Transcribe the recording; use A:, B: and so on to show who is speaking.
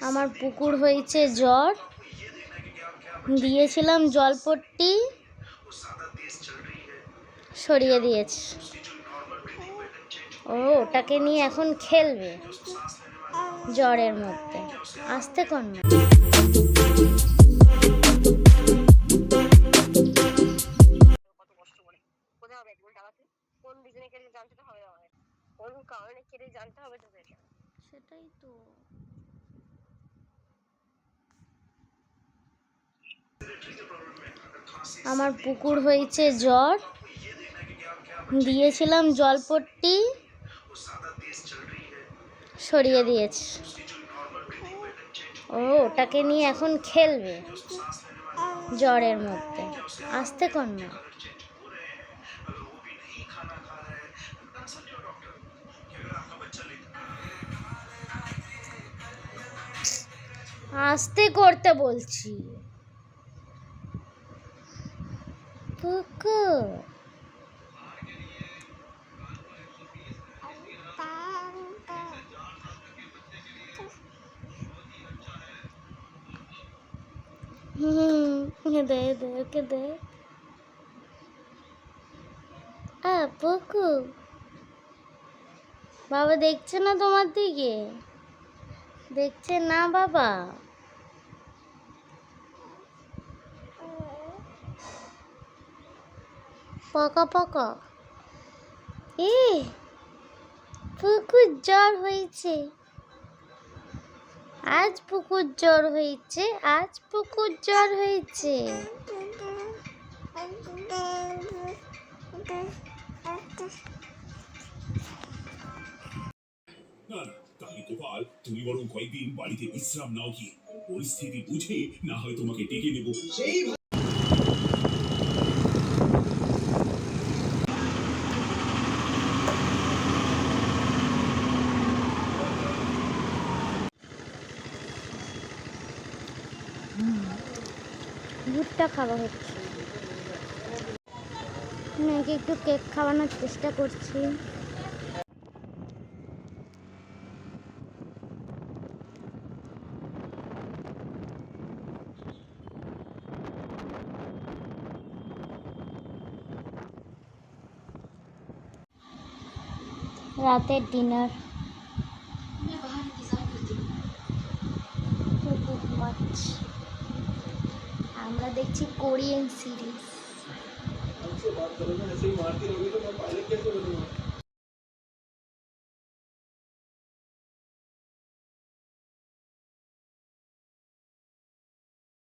A: আমার পুকুর হয়েছে জ্বর। দিয়েছিলাম জলপট্টি। সরিয়ে দিয়েছে। ও, ওটাকে নিয়ে এখন খেলবে জ্বরের মধ্যে। আসতে কোন না
B: কত
A: আমার পুকুর হয়েছে জ্বর। দিয়েছিলাম জলপট্টি। সরিয়ে দিয়েছে। ও, ওটাকে নিয়ে এখন খেলবে জ্বরের মধ্যে। আসতে কোন না আস্তে করতে বলছি। পুকুর হুম দে দে ওকে দে আ পুকু বাবা দেখছে না তোমার দিকে দেখছে না বাবা পকা পকা। এ পুকুর জ্বর হয়েছে। আজ পুকুর জ্বর হয়েছে আজ পুকুর জ্বর হয়েছে।
C: না না তাহলে গোপাল তুমি বরং কয়েকদিন বাড়িতে বিশ্রাম নাও কি পরিস্থিতি বুঝে না হয় তোমাকে ডেকে নেব।
A: ভুট্টা খাওয়া হচ্ছে। মেয়েকে একটু কেক খাওয়ানোর চেষ্টা করছি। রাতের ডিনার। আমরা দেখছি কোরিয়ান সিরিজ।